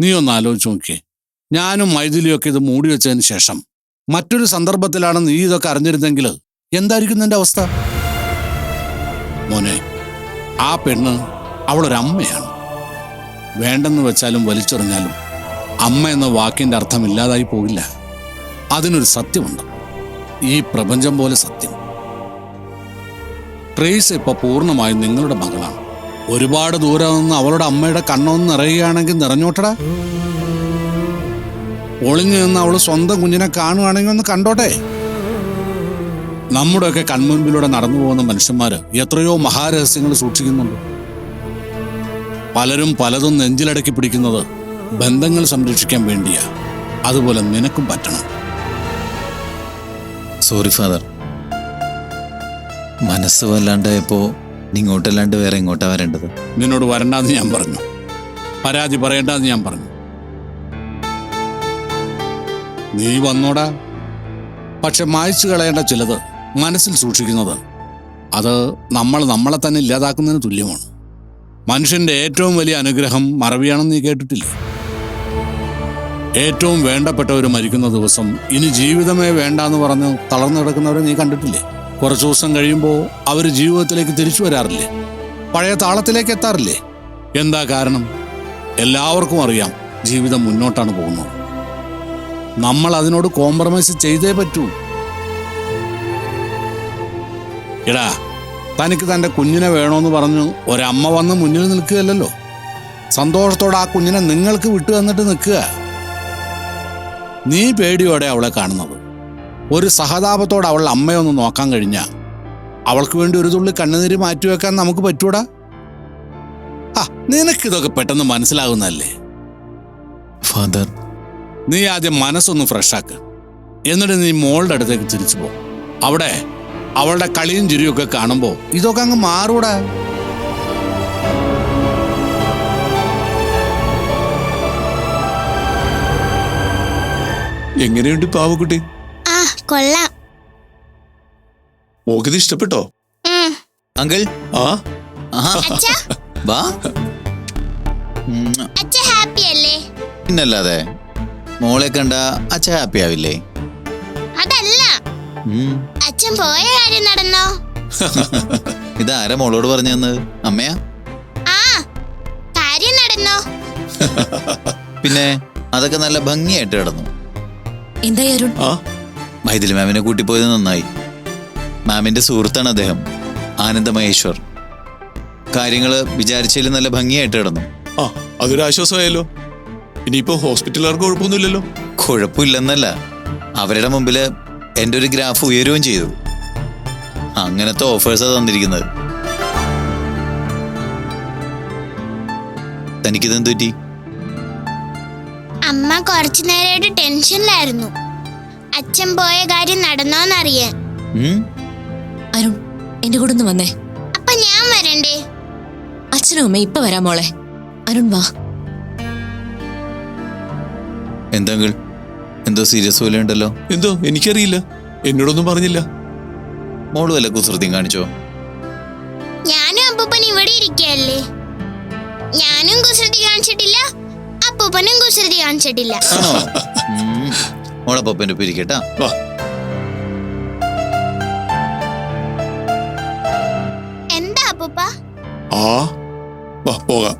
നീ ഒന്ന് ആലോചിച്ച് നോക്കിയേ. ഞാനും മൈഥിലിയൊക്കെ ഇത് മൂടി വെച്ചതിന് ശേഷം മറ്റൊരു സന്ദർഭത്തിലാണ് നീ ഇതൊക്കെ അറിഞ്ഞിരുന്നെങ്കിൽ എന്തായിരിക്കും നിന്റെ അവസ്ഥ? മോനെ ആ പെണ്ണ് അവളൊരമ്മയാണ് വേണ്ടെന്ന് വെച്ചാലും വലിച്ചെറിഞ്ഞാലും അമ്മ എന്ന വാക്കിന്റെ അർത്ഥം ഇല്ലാതായി പോകില്ല. അതിനൊരു സത്യമുണ്ട്. ഈ പ്രപഞ്ചം പോലെ സത്യം. ട്രേസ് ഇപ്പോൾ പൂർണമായും നിങ്ങളുടെ മകളാണ്. ഒരുപാട് ദൂരെ നിന്ന് അവളുടെ അമ്മയുടെ കണ്ണൊന്ന് നിറയുകയാണെങ്കിൽ നിറഞ്ഞോട്ടടാ. ഒളിഞ്ഞു നിന്ന് അവൾ സ്വന്തം കുഞ്ഞിനെ കാണുകയാണെങ്കിൽ ഒന്ന് കണ്ടോട്ടെ. നമ്മുടെയൊക്കെ കൺമുൻപിലൂടെ നടന്നു പോകുന്ന മനുഷ്യന്മാർ എത്രയോ മഹാരഹസ്യങ്ങൾ സൂക്ഷിക്കുന്നുണ്ട്. പലരും പലതും നെഞ്ചിലടക്കി പിടിക്കുന്നത് ബന്ധങ്ങൾ സംരക്ഷിക്കാൻ വേണ്ടിയാ. അതുപോലെ നിനക്കും പറ്റണം. സോറി ഫാദർ മനസ്സ് വല്ലാണ്ടായപ്പോ നീ ഇങ്ങോട്ടല്ലാണ്ട് വേറെ എങ്ങോട്ടാ വരേണ്ടത്? നിന്നോട് വരണ്ടാന്ന് ഞാൻ പറഞ്ഞു. പരാതി പറയണ്ടെന്ന് ഞാൻ പറഞ്ഞു. നീ വന്നോടാ. പക്ഷെ മായ്ച്ചു കളയേണ്ട ചിലത് മനസ്സിൽ സൂക്ഷിക്കുന്നത് അത് നമ്മൾ നമ്മളെ തന്നെ ഇല്ലാതാക്കുന്നതിന് തുല്യമാണ്. മനുഷ്യന്റെ ഏറ്റവും വലിയ അനുഗ്രഹം മറവിയാണെന്ന് നീ കേട്ടിട്ടില്ല? ഏറ്റവും വേണ്ടപ്പെട്ടവർ മരിക്കുന്ന ദിവസം ഇനി ജീവിതമേ വേണ്ടെന്ന് പറഞ്ഞ് തളർന്നു കിടക്കുന്നവരെ നീ കണ്ടിട്ടില്ലേ? കുറച്ചു ദിവസം കഴിയുമ്പോൾ അവർ ജീവിതത്തിലേക്ക് തിരിച്ചു വരാറില്ലേ? പഴയ താളത്തിലേക്ക് എത്താറില്ലേ? എന്താ കാരണം? എല്ലാവർക്കും അറിയാം ജീവിതം മുന്നോട്ടാണ് പോകുന്നത്. നമ്മൾ അതിനോട് കോംപ്രമൈസ് ചെയ്തേ പറ്റൂ. എടാ തനിക്ക് തന്റെ കുഞ്ഞിനെ വേണോന്ന് പറഞ്ഞു ഒരമ്മ വന്ന് മുന്നിൽ നിൽക്കുകയല്ലോ സന്തോഷത്തോടെ ആ കുഞ്ഞിനെ നിങ്ങൾക്ക് വിട്ടു തന്നിട്ട് നിൽക്കുക. നീ പേടിയോടെ അവളെ കാണുന്നത്. ഒരു സഹതാപത്തോടെ അവളുടെ അമ്മയൊന്ന് നോക്കാൻ കഴിഞ്ഞ. അവൾക്ക് വേണ്ടി ഒരു തുള്ളി കണ്ണുനീര് മാറ്റിവെക്കാൻ നമുക്ക് പറ്റൂടാ? ആ നിനക്കിതൊക്കെ പെട്ടെന്ന് മനസ്സിലാകുന്നല്ലേ ഫാദർ. നീ ആദ്യം മനസ്സൊന്ന് ഫ്രഷാക്ക്. എന്നിട്ട് നീ മോളുടെ അടുത്തേക്ക് തിരിച്ചു പോ. അവിടെ അവളുടെ കളിയും ചിരിയൊക്കെ കാണുമ്പോൾ ഇതൊക്കെ അങ്ങ് മാറൂടാ. എങ്ങനെയുണ്ട് പാവക്കുട്ടി? കൊള്ളാം. മോക്കിത് ഇഷ്ടപ്പെട്ടോ? അങ്കിൾ? ആ? അച്ഛാ. വാ. അച്ഛ ഹാപ്പി അല്ലേ? പിന്നല്ലാതെ മോളെ കണ്ട അച്ഛ ഹാപ്പി ആവില്ലേ? അതല്ല. അച്ഛൻ പോയ കാര്യം നടന്നോ? ഇതാരാ മോളോട് പറഞ്ഞു തന്നത് അമ്മയാ? ആ കാര്യം നടന്നോ? പിന്നെ അതൊക്കെ നല്ല ഭംഗിയായിട്ട് കിടന്നു. എന്തായി അരുൺ? ആ? മൈഥിലി മാമിനെ കൂട്ടിപ്പോയത് നന്നായി. മാമിന്റെ സുഹൃത്താണ് അദ്ദേഹം ആനന്ദമഹേശ്വർ കാര്യങ്ങൾ കാര്യങ്ങൾ വിചാരിച്ചതിൽ നല്ല ഭംഗിയായിട്ട് കിടന്നു. ആ അതൊരു ആശ്വാസമായല്ലോ. ഇനിയിപ്പോ ഹോസ്പിറ്റലുകാർക്ക് കുഴപ്പമൊന്നുമില്ലല്ലോ. കുഴപ്പമില്ലെന്നല്ല അവരുടെ മുമ്പിൽ എന്റെ ഒരു ഗ്രാഫ് ഉയരുകയും ചെയ്തു. അങ്ങനത്തെ ഓഫേഴ്സാ തന്നിരിക്കുന്നത്. തനിക്കിതെന്ത് പറ്റി? അമ്മ കുറച്ചു നേരമായിട്ട് ടെൻഷനിലായിരുന്നു. അച്ഛൻ പോയ കാര്യം നടന്നോന്നറിയാൻ? അരുൺ എന്റെ കൂടെ ഒന്ന് വന്നേ. അപ്പൊ ഞാൻ വരണ്ടേ? അച്ഛനും അമ്മ ഇപ്പൊ വരാം മോളെ. അരുൺ വാ. എന്താങ്കിൾ എന്തോ സീരിയസ് പോലെ ഉണ്ടല്ലോ. എന്തോ എനിക്കറിയില്ല. എന്നോടൊന്നും പറഞ്ഞില്ല. മോൾ വല്ല കുസൃതിയും കാണിച്ചോ? ഞാനും അപ്പൂപ്പൻ ഇവിടെ ഇരിക്കല്ലേ ഞാനും കുസൃതി കാണിച്ചിട്ടില്ല അപ്പൂപ്പനും കുസൃതി കാണിച്ചിട്ടില്ല. മോളെ പപ്പന്റെ ഒപ്പം ഇരിക്കട്ടാ വാ. എന്താ അപ്പൂപ്പ? ആ വാ പോകാം.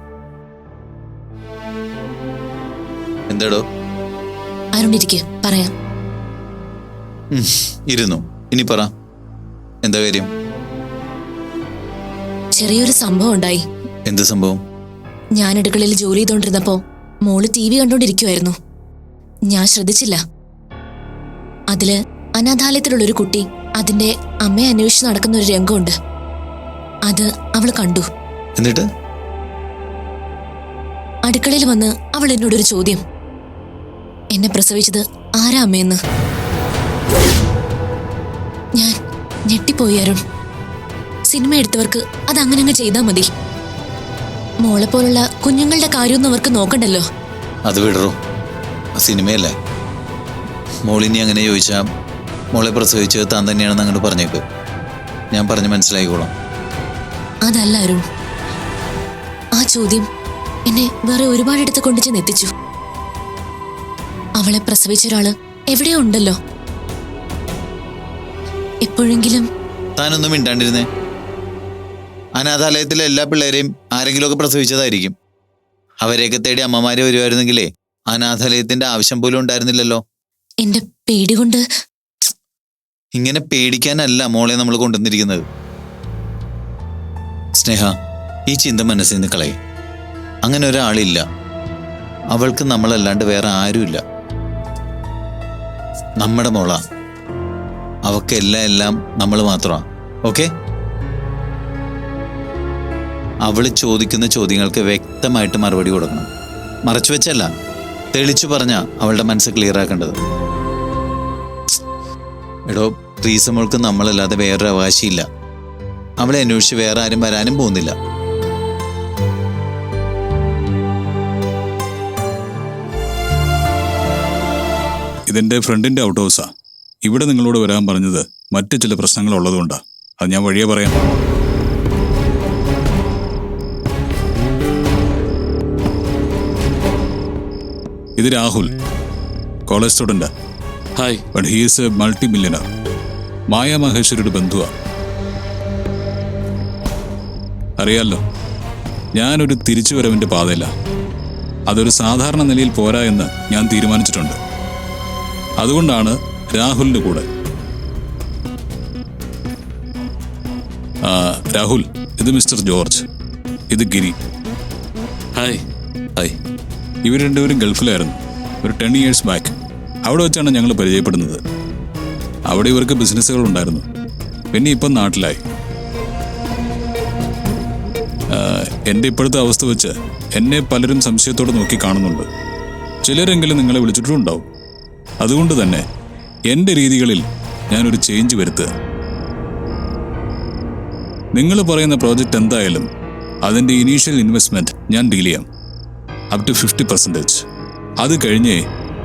എന്താടോ? അരുൺ ഇരിക്ക് പറയാം. ഉം. ഇരുന്നു. ഇനി പറ. എന്താ കാര്യം? ചെറിയൊരു സംഭവം ഉണ്ടായി. എന്ത് സംഭവം? ഞാൻ അടുക്കളയിൽ ജോലി ചെയ്തോണ്ടിരുന്നപ്പോ മോൾ ടി വി കണ്ടോണ്ടിരിക്കുവായിരുന്നു. ഞാൻ ശ്രദ്ധിച്ചില്ല. അതിൽ അനാഥാലയത്തിലുള്ള ഒരു കുട്ടി അതിന്റെ അമ്മയെ അന്വേഷിച്ച് നടക്കുന്ന ഒരു രംഗമുണ്ട്. അത് അവൾ കണ്ടു. എന്നിട്ട്? അടുക്കളയിൽ വന്ന് അവൾ എന്നോടൊരു ചോദ്യം. എന്നെ പ്രസവിച്ചത് ആരാ അമ്മയെന്ന്? ഞാൻ ഞെട്ടിപ്പോയി അരുൺ. സിനിമ എടുത്തവർക്ക് അത് അങ്ങനെ അങ്ങ് ചെയ്താൽ മതി. മോളെ പോലുള്ള കുഞ്ഞുങ്ങളുടെ കാര്യമൊന്നും അവർക്ക് നോക്കണ്ടല്ലോ. അത് വിടറോ. സിനിമയല്ലേ? മോളിനി അങ്ങനെ ചോദിച്ചാൽ മോളെ പ്രസവിച്ചത് താൻ തന്നെയാണെന്ന് അങ്ങോട്ട് പറഞ്ഞേക്ക്. ഞാൻ പറഞ്ഞ് മനസ്സിലാക്കിക്കോളാം അതല്ല അരുൺ. ആ ചോദ്യം എന്നെ വേറെ ഒരുപാടിടത്ത് കൊണ്ടു ചെന്ന് എത്തിച്ചു. അവളെ പ്രസവിച്ച ഒരാൾ എവിടെയോ ഉണ്ടല്ലോ? എപ്പോഴെങ്കിലും താനൊന്നും മിണ്ടാണ്ടിരുന്നേ. അനാഥാലയത്തിലെ എല്ലാ പിള്ളേരെയും ആരെങ്കിലുമൊക്കെ പ്രസവിച്ചതായിരിക്കും. അവരെയൊക്കെ തേടി അമ്മമാരെ വരുമായിരുന്നെങ്കിലേ അനാഥാലയത്തിന്റെ ആവശ്യം പോലും ഉണ്ടായിരുന്നില്ലല്ലോ. എന്റെ പേടി കൊണ്ട്. ഇങ്ങനെ പേടിക്കാനല്ല മോളെ നമ്മൾ കൊണ്ടുവന്നിരിക്കുന്നത്. സ്നേഹ ഈ ചിന്ത മനസ്സിൽ നിന്ന് കളയും. അങ്ങനെ ഒരാളില്ല. അവൾക്ക് നമ്മളല്ലാണ്ട് വേറെ ആരുമില്ല. നമ്മുടെ മോള. അവക്ക് എല്ലാം എല്ലാം നമ്മൾ മാത്രമാണ് ഓക്കെ? അവൾ ചോദിക്കുന്ന ചോദ്യങ്ങൾക്ക് വ്യക്തമായിട്ട് മറുപടി കൊടുക്കണം. മറച്ചു വെച്ചല്ല. തെളിച്ചു പറഞ്ഞ അവളുടെ മനസ്സ് ക്ലിയർ ആക്കേണ്ടത്. എടോ പ്രീസമോൾക്ക് നമ്മളല്ലാതെ വേറൊരു അവകാശമില്ല അവളെ അന്വേഷിച്ച് വേറെ ആരും വരാനും പോകുന്നില്ല. ഇതെന്റെ ഫ്രണ്ടിന്റെ ഔട്ട് ഹൗസാ. ഇവിടെ നിങ്ങളോട് വരാൻ പറഞ്ഞത് മറ്റു ചില പ്രശ്നങ്ങൾ ഉള്ളതുകൊണ്ടാണ് അത് ഞാൻ വഴിയെ പറയാം. ഇത് Rahul college സ്റ്റുഡന്റാ. Hi but he's a multi millionaire Maya മഹേശ്വരിയുടെ ബന്ധുവാ. അറിയാലോ ഞാനൊരു തിരിച്ചുവരവിന്റെ പാതയില്ല അതൊരു സാധാരണ നിലയിൽ പോരാ എന്ന് ഞാൻ തീരുമാനിച്ചിട്ടുണ്ട്. അതുകൊണ്ടാണ് രാഹുലിന്റെ കൂടെ. രാഹുൽ ഇത് മിസ്റ്റർ ജോർജ്. ഇത് ഗിരി. ഹായ് ഹായ് ഇവർ രണ്ടുപേരും ഗൾഫിലായിരുന്നു. ഒരു ടെൻ ഇയേഴ്സ് ബാക്ക്. അവിടെ വെച്ചാണ് ഞങ്ങൾ പരിചയപ്പെടുന്നത്. അവിടെ ഇവർക്ക് ബിസിനസ്സുകൾ ഉണ്ടായിരുന്നു പിന്നെ ഇപ്പം നാട്ടിലായി. എന്റെ ഇപ്പോഴത്തെ അവസ്ഥ വെച്ച് എന്നെ പലരും സംശയത്തോടെ നോക്കി കാണുന്നുണ്ട്. ചിലരെങ്കിലും നിങ്ങളെ വിളിച്ചിട്ടുണ്ടാവും. അതുകൊണ്ട് തന്നെ എന്റെ രീതികളിൽ ഞാനൊരു ചേഞ്ച് വരുത്തുക. നിങ്ങൾ പറയുന്ന പ്രോജക്റ്റ് എന്തായാലും അതിന്റെ ഇനീഷ്യൽ ഇൻവെസ്റ്റ്മെന്റ് ഞാൻ ഡീൽ ചെയ്യാം. അപ് ടു ഫിഫ്റ്റി പെർസെന്റേജ് അത് കഴിഞ്ഞേ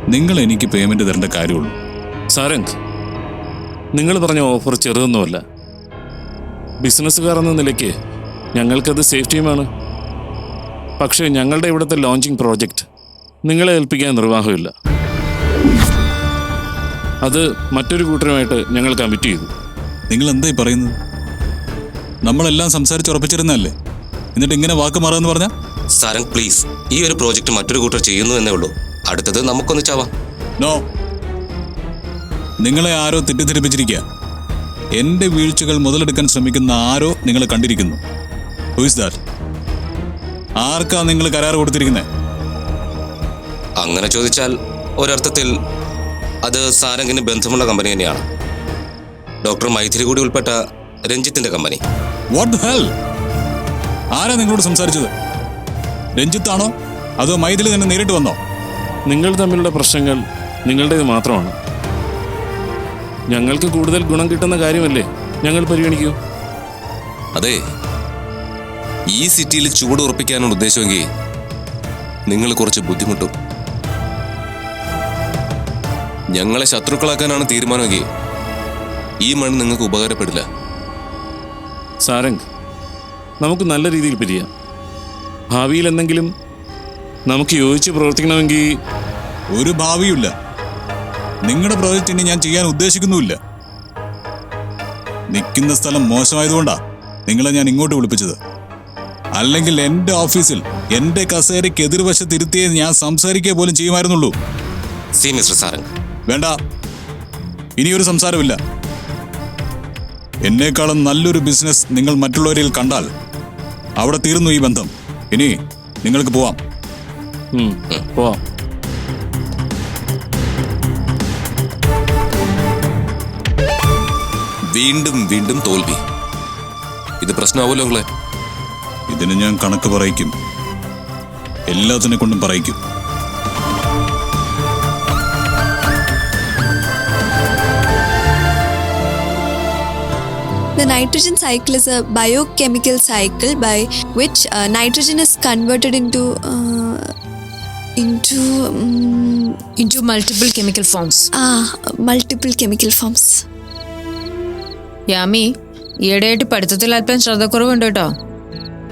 നിങ്ങൾ എനിക്ക് പേയ്മെന്റ് തരേണ്ട കാര്യമുള്ളൂ. സാരംഗ് നിങ്ങൾ പറഞ്ഞ ഓഫർ ചെറുതൊന്നുമല്ല. ബിസിനസ്സുകാർ എന്ന നിലയ്ക്ക് ഞങ്ങൾക്കത് സേഫ്റ്റിയുമാണ് പക്ഷേ ഞങ്ങളുടെ ഇവിടുത്തെ ലോഞ്ചിങ് പ്രോജക്റ്റ് നിങ്ങളെ ഏൽപ്പിക്കാൻ നിർവാഹമില്ല. അത് മറ്റൊരു കൂട്ടരുമായിട്ട് ഞങ്ങൾ കമ്മിറ്റ് ചെയ്തു. നിങ്ങൾ എന്തായി പറയുന്നത്? നമ്മളെല്ലാം സംസാരിച്ചുറപ്പിച്ചിരുന്നല്ലേ എന്നിട്ട് ഇങ്ങനെ വാക്ക് മാറുമെന്ന് പറഞ്ഞാൽ സാരംഗ് പ്ലീസ് ഈ ഒരു പ്രോജക്റ്റ് മറ്റൊരു കൂട്ടർ ചെയ്യുന്നു എന്നേ ഉള്ളൂ. അടുത്തത് നമുക്കൊന്ന് ചാവാം. നോ. നിങ്ങളെ ആരോ തെറ്റിദ്ധരിപ്പിച്ചിരിക്കുക എന്റെ വീഴ്ചകൾ മുതലെടുക്കാൻ ശ്രമിക്കുന്ന ആരോ നിങ്ങൾ കണ്ടിരിക്കുന്നു. ദാറ്റ് ആർക്കാ നിങ്ങൾ കരാർ കൊടുത്തിരിക്കുന്നത് അങ്ങനെ ചോദിച്ചാൽ ഒരർത്ഥത്തിൽ അത് സാരംഗിന് ബന്ധമുള്ള കമ്പനി തന്നെയാണ്. ഡോക്ടർ മൈഥിരി കൂടി ഉൾപ്പെട്ട രഞ്ജിത്തിന്റെ കമ്പനി. വാട്ട് ഹെൽ ആരാ നിങ്ങളോട് സംസാരിച്ചത്? രഞ്ജിത്താണോ? അതോ മൈഥിലി തന്നെ നേരിട്ട് വന്നോ? നിങ്ങൾ തമ്മിലുള്ള പ്രശ്നങ്ങൾ നിങ്ങളുടേത് മാത്രമാണ്. ഞങ്ങൾക്ക് കൂടുതൽ ഗുണം കിട്ടുന്ന കാര്യമല്ലേ ഞങ്ങൾ പരിഗണിക്കൂ? അതെ. ഈ സിറ്റിയിൽ ചൂട് ഉറപ്പിക്കാനുള്ള ഉദ്ദേശമെങ്കിൽ നിങ്ങൾ കുറച്ച് ബുദ്ധിമുട്ടും. ഞങ്ങളെ ശത്രുക്കളാക്കാനാണ് തീരുമാനമെങ്കിൽ ഈ മണ്ണ് നിങ്ങൾക്ക് ഉപകാരപ്പെടില്ല. സാരംഗ് നമുക്ക് നല്ല രീതിയിൽ പിരിയാം. ഭാവിയിൽ എന്തെങ്കിലും നമുക്ക് യോജിച്ച് പ്രവർത്തിക്കണമെങ്കിൽ ഒരു ഭാവിയുമില്ല. നിങ്ങളുടെ പ്രോജക്റ്റ് ഇനി ഞാൻ ചെയ്യാൻ ഉദ്ദേശിക്കുന്നുമില്ല. നിൽക്കുന്ന സ്ഥലം മോശമായതുകൊണ്ടാ നിങ്ങളെ ഞാൻ ഇങ്ങോട്ട് വിളിപ്പിച്ചത്. അല്ലെങ്കിൽ എന്റെ ഓഫീസിൽ എന്റെ കസേരയ്ക്ക് എതിർവശത്ത് ഇരുത്തിയേ ഞാൻ സംസാരിക്കുക പോലും ചെയ്യുമായിരുന്നുള്ളൂ. സി മിസ്റ്റർ സാരംഗ് വേണ്ട. ഇനിയൊരു സംസാരമില്ല. എന്നേക്കാളും നല്ലൊരു ബിസിനസ് നിങ്ങൾ മറ്റുള്ളവരിൽ കണ്ടാൽ അവിടെ തീർന്നു ഈ ബന്ധം. ഇനി നിങ്ങൾക്ക് പോവാം. പോവാം വീണ്ടും വീണ്ടും തോൽവി ഇത് പ്രശ്നമാവുമല്ലോ നിങ്ങളെ ഇതിന് ഞാൻ കണക്ക് പറയിക്കും എല്ലാത്തിനെ കൊണ്ടും പറയിക്കും The nitrogen cycle is a biochemical cycle by which uh, nitrogen is converted into uh, into um, into multiple chemical forms. ah, multiple chemical forms. Yami ഈയിടെയായിട്ട് പഠിത്തത്തിൽ അല്പം ശ്രദ്ധക്കുറവുണ്ട് കേട്ടോ.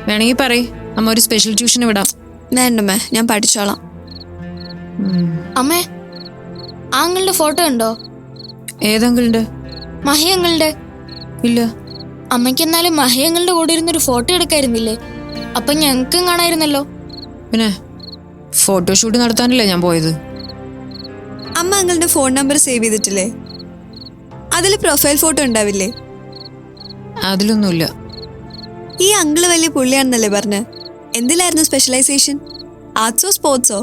വേണമെങ്കിൽ പറയ് അമ്മ ഒരു സ്പെഷ്യൽ ട്യൂഷൻ വിടാം. വേണ്ടമ്മേ ഞാൻ പഠിച്ചോളാം. അമ്മേ ആ അങ്കിളുടെ ഫോട്ടോ ഉണ്ടോ? ഏതെങ്കിലുണ്ട്? മഹിയങ്ങളുടെ? ഇല്ല. അമ്മയ്ക്ക് എന്നാലും മഹിയങ്ങളുടെ കൂടെ ഇരുന്നൊരു ഫോട്ടോ എടുക്കായിരുന്നില്ലേ? അപ്പൊ ഞങ്ങൾക്കും കാണായിരുന്നല്ലോ. പിന്നെ? ഫോട്ടോഷൂട്ട് നടത്താനല്ലേ ഞാൻ പോയത്? അമ്മ അങ്ങളുടെ ഫോൺ നമ്പർ സേവ് ചെയ്തിട്ടില്ലേ? അതിൽ പ്രൊഫൈൽ ഫോട്ടോ ഉണ്ടാവില്ലേ? അതിലൊന്നുമില്ല. ഈ അങ്കിൾ വലിയ പുള്ളിയാണെന്നല്ലേ പറഞ്ഞ്? എന്തിലായിരുന്നു സ്പെഷ്യലൈസേഷൻ ആർട്സോ സ്പോർട്സോ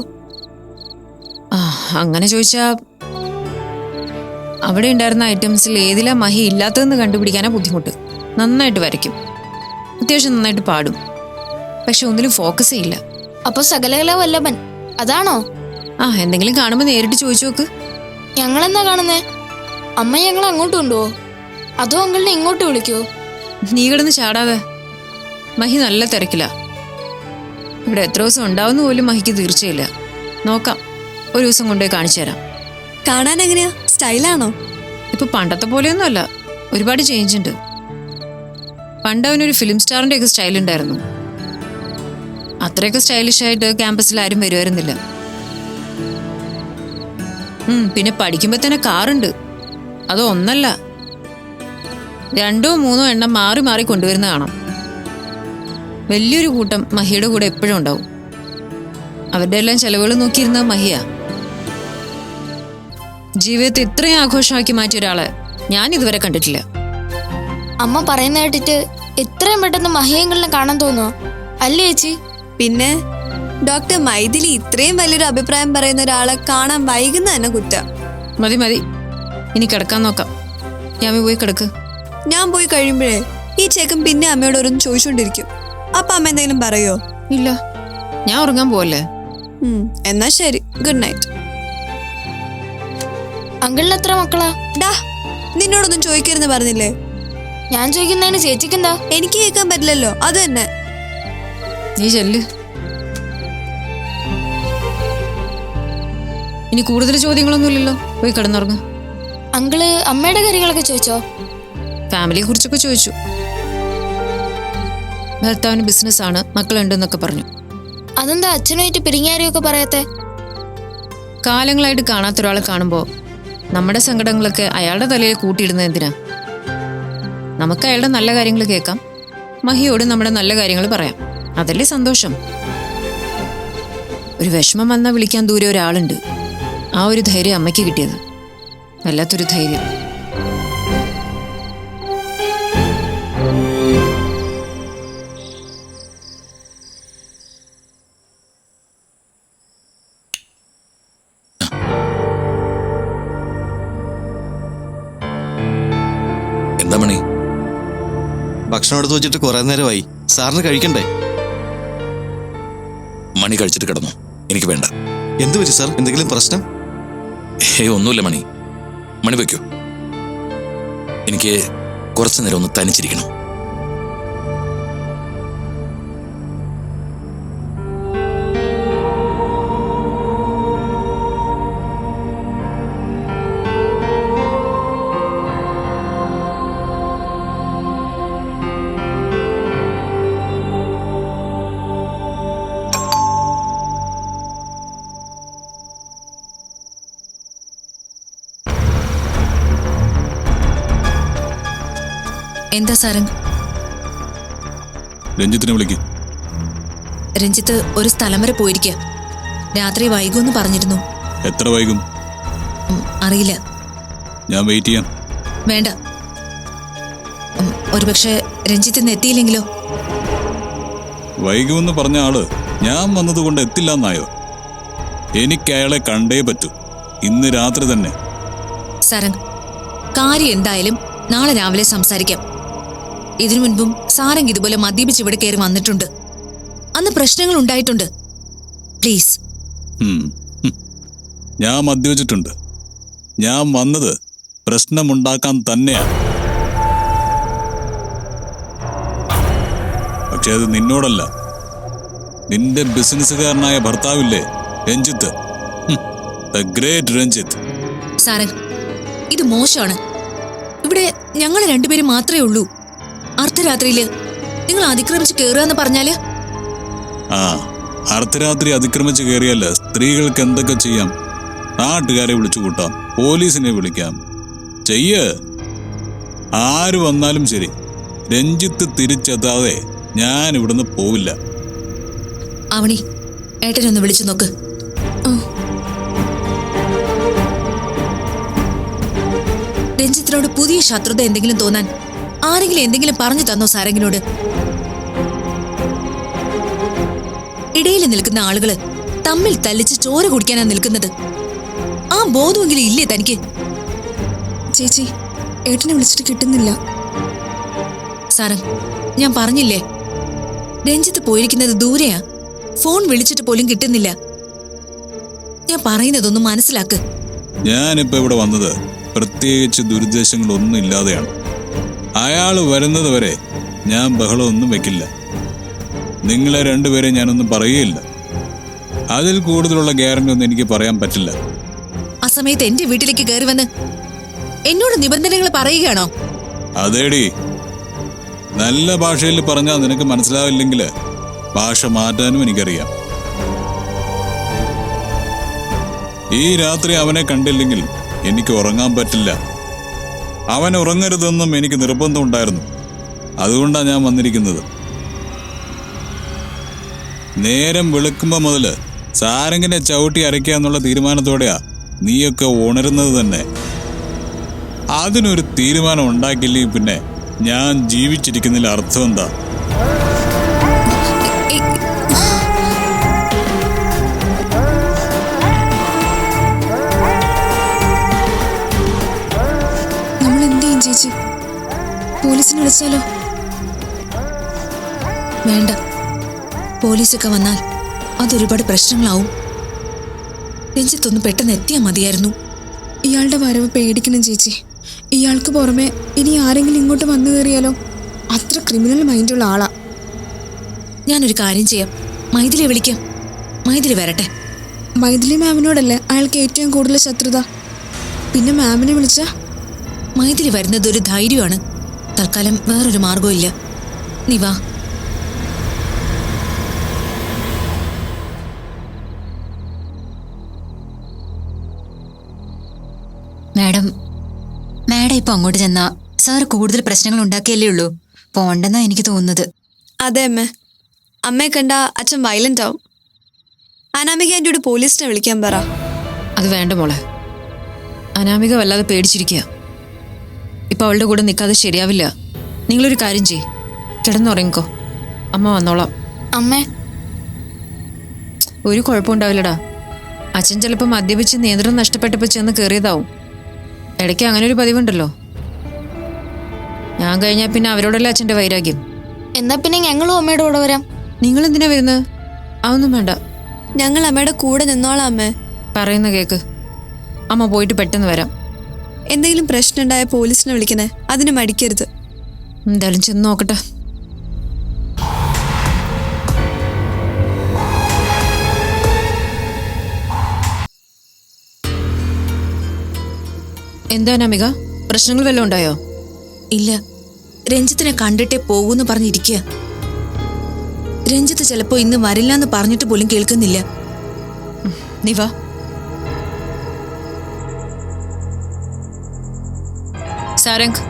അങ്ങനെ ചോദിച്ചാ അവിടെ ഉണ്ടായിരുന്ന ഐറ്റംസിൽ ഏതിലാ മഹി ഇല്ലാത്തതെന്ന് കണ്ടുപിടിക്കാനാ ബുദ്ധിമുട്ട്. നന്നായിട്ട് വരയ്ക്കും. അത്യാവശ്യം നന്നായിട്ട് പാടും. പക്ഷെ ഒന്നിലും ഫോക്കസ് ചെയ്യില്ല അപ്പൊ സകലകല വല്ലഭൻ അതാണോ? ആ എന്തെങ്കിലും കാണുമ്പോ നേരിട്ട് ചോദിച്ചു നോക്ക്. ഞങ്ങളെന്നാ കാണുന്നേ? അമ്മ ഞങ്ങൾ അങ്ങോട്ട് കൊണ്ടുപോവോ അതോ അങ്കിളിനെ ഇങ്ങോട്ട് വിളിക്കോ? നീ കിടന്ന് ചാടാതെ. മഹി നല്ല തിരക്കില. ഇവിടെ എത്ര ദിവസം ഉണ്ടാവുന്ന പോലും മഹിക്ക് തീർച്ചയില്ല. നോക്കാം. ഒരു ദിവസം കൊണ്ടുപോയി കാണിച്ചു തരാം. കാണാൻ എങ്ങനെയാ? സ്റ്റൈലാണോ? ഇപ്പൊ പണ്ടത്തെ പോലെയൊന്നുമല്ല. ഒരുപാട് ചേഞ്ച് ഉണ്ട്. പണ്ട് അവനൊരു ഫിലിം സ്റ്റാറിന്റെ ഒക്കെ സ്റ്റൈൽ ഉണ്ടായിരുന്നു. അത്രയൊക്കെ സ്റ്റൈലിഷ് ആയിട്ട് ക്യാമ്പസിൽ ആരും വരുമായിരുന്നില്ല പിന്നെ പഠിക്കുമ്പോ തന്നെ കാറുണ്ട് അത് ഒന്നല്ല. രണ്ടോ മൂന്നോ എണ്ണം മാറി മാറി കൊണ്ടുവരുന്ന കാണാം. വലിയൊരു കൂട്ടം മഹിയുടെ കൂടെ എപ്പോഴും ഉണ്ടാവും. അവരുടെ എല്ലാം ചെലവുകൾ നോക്കിയിരുന്ന മഹിയ. ജീവിതത്തെ ഇത്രയും ആഘോഷമാക്കി മാറ്റിയ ഒരാളെ ഞാൻ ഇതുവരെ കണ്ടിട്ടില്ല. അമ്മ പറയുന്ന കേട്ടിട്ട് എത്രയും പെട്ടെന്ന് മഹിയെങ്കിലും കാണാൻ തോന്നുന്നു അല്ലേ ചേച്ചി? പിന്നെ ഡോക്ടർ മൈഥിലി ഇത്രയും വലിയൊരു അഭിപ്രായം പറയുന്ന ഒരാളെ കാണാൻ വൈകുന്ന തന്നെ കുറ്റ. മതി മതി. ഇനി കിടക്കാൻ നോക്കാം. ഞാൻ പോയി കിടക്ക്. ഞാൻ പോയി കഴിയുമ്പോഴേ ഈ ചെക്കൻ പിന്നെ അമ്മയോട് ഓരോന്ന് ചോദിച്ചോണ്ടിരിക്കും. അപ്പൊ അമ്മ എന്തെങ്കിലും പറയോ? ഇല്ല. ഞാൻ ഉറങ്ങാൻ പോവല്ലേ? എന്നാ ശരി. ഗുഡ് നൈറ്റ് അങ്കിളിന് എത്ര മക്കളാ? ഡാ നിന്നോടൊന്നും ചോദിക്കരുന്ന് പറഞ്ഞില്ലേ? ഞാൻ ചോദിക്കുന്നതിന് ചേച്ചിക്കെന്താ? എനിക്ക് കേൾക്കാൻ പറ്റില്ലല്ലോ. അത് തന്നെ. നീ ചെല്ല്. ഇനി കൂടുതൽ ചോദ്യങ്ങളൊന്നുമില്ലല്ലോ പോയി കിടന്നുറങ്ങ. അങ്കിൾ അമ്മയുടെ കാര്യങ്ങളൊക്കെ ചോദിച്ചോ? ഫാമിലിയെ കുറിച്ചൊക്കെ ചോദിച്ചു. ഭർത്താവിന് ബിസിനസ്സാണ് മക്കളുണ്ടെന്നൊക്കെ പറഞ്ഞു. അതെന്താ അച്ഛനുമായിട്ട് പിരിങ്ങാരിയൊക്കെ പറയാത്തെ? കാലങ്ങളായിട്ട് കാണാത്ത ഒരാളെ കാണുമ്പോൾ നമ്മുടെ സങ്കടങ്ങളൊക്കെ അയാളുടെ തലയിൽ കൂട്ടിയിടുന്നത് എന്തിനാ? നമുക്ക് അയാളുടെ നല്ല കാര്യങ്ങൾ കേൾക്കാം. മഹിയോട് നമ്മുടെ നല്ല കാര്യങ്ങൾ പറയാം. അതല്ലേ സന്തോഷം? ഒരു വിഷമം വന്നാൽ വിളിക്കാൻ ദൂരെ ഒരാളുണ്ട്. ആ ഒരു ധൈര്യം അമ്മയ്ക്ക് കിട്ടിയത്. വല്ലാത്തൊരു ധൈര്യം. എന്താ മണി? ഭക്ഷണം എടുത്ത് വെച്ചിട്ട് കുറെ നേരമായി. സാറിന് കഴിക്കണ്ടേ? മണി കഴിച്ചിട്ട് കിടന്നു. എനിക്ക് വേണ്ട. എന്തു പറ്റി സാർ? എന്തെങ്കിലും പ്രശ്നം? ഏ ഒന്നുമില്ല മണി. മണി വയ്ക്കൂ. എനിക്ക് കുറച്ചു നേരം ഒന്ന് തനിച്ചിരിക്കണം. എന്താ സാരംഗ് രഞ്ജിത്തിനെ വിളിക്കും. രഞ്ജിത്ത് ഒരു സ്ഥലം വരെ പോയിരിക്ക. രാത്രി വൈകുമെന്ന് പറഞ്ഞിരുന്നു. എത്ര വൈകും? അറിയില്ല. ഞാൻ വെയിറ്റ് ചെയ്യാം. വേണ്ട. ഒരുപക്ഷെ രഞ്ജിത്ത് ഇന്ന് എത്തിയില്ലെങ്കിലോ? വൈകുമെന്ന് പറഞ്ഞ ആൾ ഞാൻ വന്നതുകൊണ്ട് എത്തില്ല എന്നായോ എനിക്ക് അയാളെ കണ്ടേ പറ്റൂ. ഇന്ന് രാത്രി തന്നെ. സാരംഗ് കാര്യം എന്തായാലും നാളെ രാവിലെ സംസാരിക്കാം. ഇതിനു മുൻപും സാരംഗ് ഇതുപോലെ മദ്യപിച്ച് ഇവിടെ കയറി വന്നിട്ടുണ്ട്. അന്ന് പ്രശ്നങ്ങൾ ഉണ്ടായിട്ടുണ്ട്. പ്ലീസ്. ഞാൻ മദ്യപിച്ചിട്ടുണ്ട്. ഞാൻ വന്നത് പ്രശ്നമുണ്ടാക്കാൻ തന്നെയാണ്. പക്ഷെ അത് നിന്നോടല്ല. നിന്റെ ബിസിനസ്സുകാരനായ ഭർത്താവില്ലേ രഞ്ജിത്ത്? ഗ്രേറ്റ് രഞ്ജിത്ത്. സാരംഗ് ഇത് മോശമാണ്. ഇവിടെ ഞങ്ങൾ രണ്ടുപേരും മാത്രമേ ഉള്ളൂ. അർദ്ധരാത്രിയിൽ നിങ്ങൾ അതിക്രമിച്ച് കയറുക എന്ന് പറഞ്ഞാൽ? ആ അർദ്ധരാത്രി അതിക്രമിച്ച് കയറിയല്ല സ്ത്രീകൾക്ക് എന്തൊക്കെ ചെയ്യാം? നാട്ടുകാരെ വിളിച്ചു കൂട്ടാം പോലീസിനെ വിളിക്കാം. ചെയ്യ്. ആര് വന്നാലും ശരി രഞ്ജിത്ത് തിരിച്ചെത്താതെ ഞാൻ ഇവിടുന്ന് പോവില്ല. അവണി ഏട്ടനൊന്ന് വിളിച്ചു നോക്ക്. രഞ്ജിത്തിനോട് പുതിയ ശത്രുത എന്തെങ്കിലും തോന്നാൻ ആരെങ്കിലും എന്തെങ്കിലും പറഞ്ഞു തന്നോ സാരങ്ങിനോട് ഇടയിൽ നിൽക്കുന്ന ആളുകൾ തമ്മിൽ തല്ലിച്ച് ചോര കുടിക്കാനാ നിൽക്കുന്നത്. ആ ബോധമെങ്കിലും ഇല്ലേ തനിക്ക്? ചേച്ചി ഏട്ടനെ വിളിച്ചിട്ട് കിട്ടുന്നില്ല. സാറം ഞാൻ പറഞ്ഞില്ലേ? രഞ്ജിത്ത് പോയിരിക്കുന്നത് ദൂരെയാ. ഫോൺ വിളിച്ചിട്ട് പോലും കിട്ടുന്നില്ല. ഞാൻ പറയുന്നതൊന്നും മനസ്സിലാക്ക്. ഞാനിപ്പോ ഇവിടെ വന്നത് പ്രത്യേകിച്ച് ദുരുദ്ദേശങ്ങളൊന്നും ഇല്ലാതെയാണ്. അയാൾ വരുന്നത് വരെ ഞാൻ ബഹളമൊന്നും വെക്കില്ല. നിങ്ങളെ രണ്ടുപേരെ ഞാനൊന്നും പറയുകയില്ല. അതിൽ കൂടുതലുള്ള ഗ്യാരണ്ടി ഒന്നും എനിക്ക് പറയാൻ പറ്റില്ല. ആ സമയത്ത് എന്റെ വീട്ടിലേക്ക് കയറി വന്ന് എന്നോട് നിബന്ധനകൾ പറയുകയാണോ? അതേടി. നല്ല ഭാഷയിൽ പറഞ്ഞാൽ നിനക്ക് മനസ്സിലാവില്ലെങ്കിൽ ഭാഷ മാറ്റാനും എനിക്കറിയാം. ഈ രാത്രി അവനെ കണ്ടില്ലെങ്കിൽ എനിക്ക് ഉറങ്ങാൻ പറ്റില്ല. അവൻ ഉറങ്ങരുതെന്നും എനിക്ക് നിർബന്ധമുണ്ടായിരുന്നു അതുകൊണ്ടാണ് ഞാൻ വന്നിരിക്കുന്നത്. നേരം വെളുക്കുമ്പോൾ മുതൽ സാരംഗിനെ ചവിട്ടി അരയ്ക്കുക എന്നുള്ള തീരുമാനത്തോടെയാ നീയൊക്കെ ഉണരുന്നത് തന്നെ. അതിനൊരു തീരുമാനം ഉണ്ടാക്കില്ലെങ്കിൽ പിന്നെ ഞാൻ ജീവിച്ചിരിക്കുന്നതിൽ അർത്ഥം എന്താ നമ്മൾ ചേച്ചി. പോലീസിനെ വിളിച്ചാലോ? വേണ്ട. പോലീസൊക്കെ വന്നാൽ അതൊരുപാട് പ്രശ്നങ്ങളാവും. രഞ്ജിത്തൊന്ന് പെട്ടെന്ന് എത്തിയാൽ മതിയായിരുന്നു. ഇയാളുടെ വരവ് പേടിക്കണം ചേച്ചി. ഇയാൾക്ക് പുറമെ ഇനി ആരെങ്കിലും ഇങ്ങോട്ട് വന്നു കയറിയാലോ? അത്ര ക്രിമിനൽ മൈൻഡുള്ള ആളാ. ഞാനൊരു കാര്യം ചെയ്യാം. മൈഥിലിയെ വിളിക്കാം. മൈഥിലി വരട്ടെ. മൈഥിലി മാമിനോടല്ലേ അയാൾക്ക് ഏറ്റവും കൂടുതൽ ശത്രുത? പിന്നെ മാമിനെ വിളിച്ച മൈഥിലി വരുന്നത് ഒരു ധൈര്യമാണ്. തൽക്കാലം വേറൊരു മാർഗമില്ല ഇല്ല നീ വാ. മാഡം മാഡം ഇപ്പൊ അങ്ങോട്ട് ചെന്നാ സാർ കൂടുതൽ പ്രശ്നങ്ങൾ ഉണ്ടാക്കിയല്ലേ ഉള്ളൂ. പോണ്ടെന്നാ എനിക്ക് തോന്നുന്നത്. അതെ അമ്മ. അമ്മയെ കണ്ട അച്ഛൻ വയലന്റ് ആവും. അനാമിക എന്റെ ഒരു പോലീസിനെ വിളിക്കാൻ പറ. അത് വേണ്ട മോളെ. അനാമിക വല്ലാതെ പേടിച്ചിരിക്കുക ഇപ്പൊ അവളുടെ കൂടെ നിൽക്കാതെ ശരിയാവില്ല. നിങ്ങളൊരു കാര്യം ചെയ് കിടന്നുറങ്ങിക്കോ. അമ്മ വന്നോളാം. അമ്മേ. ഒരു കുഴപ്പമുണ്ടാവില്ലടാ അച്ഛൻ ചിലപ്പോൾ മദ്യപിച്ച് നിയന്ത്രണം നഷ്ടപ്പെട്ടപ്പോൾ ചെന്ന് കയറിയതാവും. ഇടയ്ക്ക് അങ്ങനെ ഒരു പതിവുണ്ടല്ലോ. ഞാൻ കഴിഞ്ഞാൽ പിന്നെ അവരോടല്ല അച്ഛന്റെ വൈരാഗ്യം? എന്നാ പിന്നെ ഞങ്ങളും അമ്മയുടെ കൂടെ വരാം. നിങ്ങൾ എന്തിനാ വരുന്നത് അതൊന്നും വേണ്ട. ഞങ്ങൾ അമ്മയുടെ കൂടെ നിന്നോളാം അമ്മേ. പറയുന്ന കേക്ക്. അമ്മ പോയിട്ട് പെട്ടെന്ന് വരാം. എന്തെങ്കിലും പ്രശ്നം ഉണ്ടായ പോലീസിനെ വിളിക്കണേ. അതിന് മടിക്കരുത്. എന്തായാലും ചെന്ന് നോക്കട്ടെ. എന്താ അമിക പ്രശ്നങ്ങൾ വല്ലതും ഉണ്ടായോ? ഇല്ല. രഞ്ജിത്തിനെ കണ്ടിട്ടേ പോകൂന്ന് പറഞ്ഞിരിക്കുക രഞ്ജിത്ത് ചിലപ്പോ ഇന്ന് വരില്ല എന്ന് പറഞ്ഞിട്ട് പോലും കേൾക്കുന്നില്ല. നീ വാ. സാരംഗ്.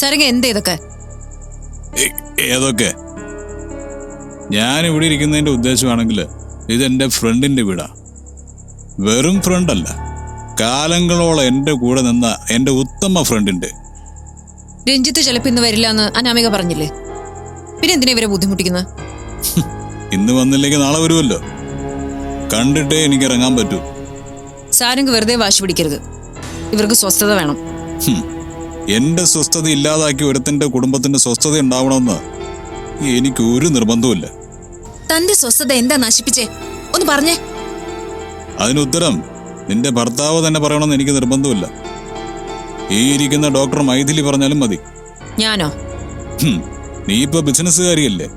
സാരംഗ് എന്ത് ഇതൊക്കെ? ഏതൊക്കെ? ഞാൻ ഇവിടെ ഇരിക്കുന്നതിന്റെ ഉദ്ദേശമാണെങ്കിൽ ഇതെന്റെ ഫ്രണ്ടിന്റെ വീടാ. വെറും ഫ്രണ്ട് അല്ല കാലങ്ങളോളം എന്റെ കൂടെ നിന്ന എന്റെ ഉത്തമ ഫ്രണ്ടിന്റെ. രഞ്ജിത്ത് ചിലപ്പോ ഇന്ന് വരില്ല എന്ന് അനാമിക പറഞ്ഞില്ലേ? പിന്നെ എന്തിനാ ഇവരെ ബുദ്ധിമുട്ടിക്കുന്നത് ഇന്ന് വന്നില്ലെങ്കിൽ നാളെ വരുമല്ലോ കണ്ടിട്ടേ എനിക്ക് ഇറങ്ങാൻ പറ്റൂ. സാരംഗ് വെറുതെ വാശി പിടിക്കരുത്. ഇവർക്ക് സ്വസ്ഥത വേണം. എന്റെ സ്വസ്ഥത ഇല്ലാതാക്കി ഒരുത്തന്റെ കുടുംബത്തിന്റെ സ്വസ്ഥത ഉണ്ടാവണമെന്ന് എനിക്ക് ഒരു നിർബന്ധവുമില്ല. തന്റെ സ്വസ്ഥത എന്താ നശിപ്പിച്ചേ? ഒന്ന് പറഞ്ഞേ. അതിനുത്തരം നിന്റെ ഭർത്താവ് തന്നെ പറയണമെന്ന് എനിക്ക് നിർബന്ധമില്ല ഈ ഇരിക്കുന്ന ഡോക്ടർ മൈഥിലി പറഞ്ഞാലും മതി. ഞാനോ? നീ ഇപ്പൊ ബിസിനസ്സുകാരിയല്ലേ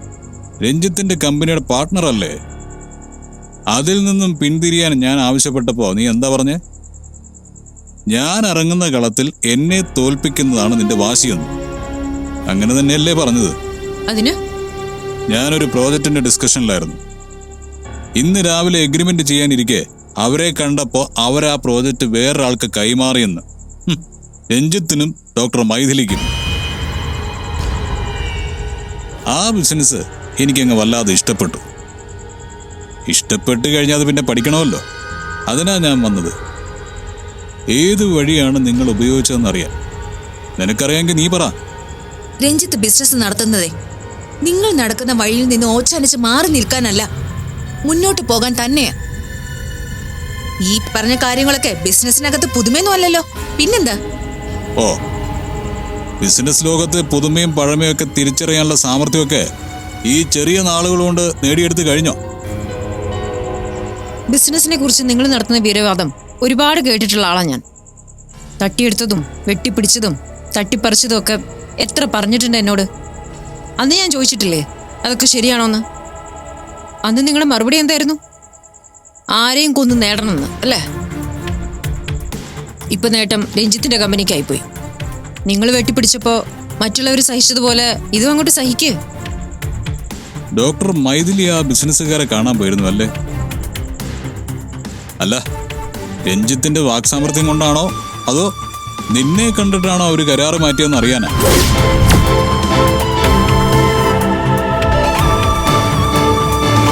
രഞ്ജിത്തിന്റെ കമ്പനിയുടെ പാർട്ട്ണർ അല്ലേ? അതിൽ നിന്നും പിന്തിരിയാൻ ഞാൻ ആവശ്യപ്പെട്ടപ്പോ നീ എന്താ പറഞ്ഞേ? ഞാൻ ഇറങ്ങുന്ന കളത്തിൽ എന്നെ തോൽപ്പിക്കുന്നതാണ് നിന്റെ വാശിയെന്ന്. അങ്ങനെ തന്നെയല്ലേ പറഞ്ഞത്. അതിന്? ഞാനൊരു പ്രോജക്റ്റിന്റെ ഡിസ്കഷനിലായിരുന്നു. ഇന്ന് രാവിലെ എഗ്രിമെന്റ് ചെയ്യാനിരിക്കെ അവരെ കണ്ടപ്പോ അവരാ പ്രോജക്റ്റ് വേറൊരാൾക്ക് കൈമാറിയെന്ന്. രഞ്ജിത്തിനും ഡോക്ടർ മൈഥിലിക്കും. ആ ബിസിനസ് എനിക്കങ്ങ് വല്ലാതെ ഇഷ്ടപ്പെട്ടു. ഇഷ്ടപ്പെട്ട് കഴിഞ്ഞാൽ അത് പിന്നെ പഠിക്കണമല്ലോ. അതിനാ ഞാൻ വന്നത്. ഏത് വഴിയാണ് നിങ്ങൾ ഉപയോഗിച്ചതെന്നറിയാൻ നിനക്കറിയാമെങ്കിൽ നീ പറ. രഞ്ജിത്ത് ബിസിനസ് നടത്തുന്നതേ. നിങ്ങൾ നടക്കുന്ന വഴിയിൽ നിന്ന് ഓച്ചാനിച്ച് മാറി നിൽക്കാനല്ല. മുന്നോട്ട് പോകാൻ തന്നെയാ. ഈ പറഞ്ഞ കാര്യങ്ങളൊക്കെ ബിസിനസിനകത്ത് പുതുമയൊന്നും അല്ലല്ലോ. പിന്നെന്താ? ഓ ബിസിനസ് ലോകത്ത് പുതുമയും പഴമയും ഒക്കെ തിരിച്ചറിയാനുള്ള സാമർഥ്യമൊക്കെ ഈ ചെറിയ നാളുകൾ കൊണ്ട് നേടിയെടുത്ത് കഴിഞ്ഞോ? ബിസിനസിനെ കുറിച്ച് നിങ്ങൾ നടത്തുന്ന വീരവാദം ഒരുപാട് കേട്ടിട്ടുള്ള ആളാണ് ഞാൻ. തട്ടിയെടുത്തതും വെട്ടിപ്പിടിച്ചതും തട്ടിപ്പറിച്ചതും ഒക്കെ എത്ര പറഞ്ഞിട്ടുണ്ട് എന്നോട്? അന്ന് ഞാൻ ചോദിച്ചിട്ടില്ലേ അതൊക്കെ ശരിയാണോന്ന്? അന്ന് നിങ്ങളുടെ മറുപടി എന്തായിരുന്നു? ആരെയും കൊന്നു നേടണമെന്ന് അല്ലേ? ഇപ്പൊ നേട്ടം രഞ്ജിത്തിന്റെ കമ്പനിക്കായിപ്പോയി. നിങ്ങൾ വെട്ടിപ്പിടിച്ചപ്പോ മറ്റുള്ളവർ സഹിച്ചതുപോലെ ഇതും അങ്ങോട്ട് സഹിക്കേ. ഡോക്ടർ മൈഥിലി ആ ബിസിനസ്സുകാരെ കാണാൻ പോയിരുന്നു അല്ലേ അല്ല രഞ്ജിത്തിന്റെ വാക്സാമർത്ഥ്യം കൊണ്ടാണോ? അതോ നിന്നെ കണ്ടിട്ടാണോ അവർ കരാറ് മാറ്റിയെന്ന് അറിയാനാ?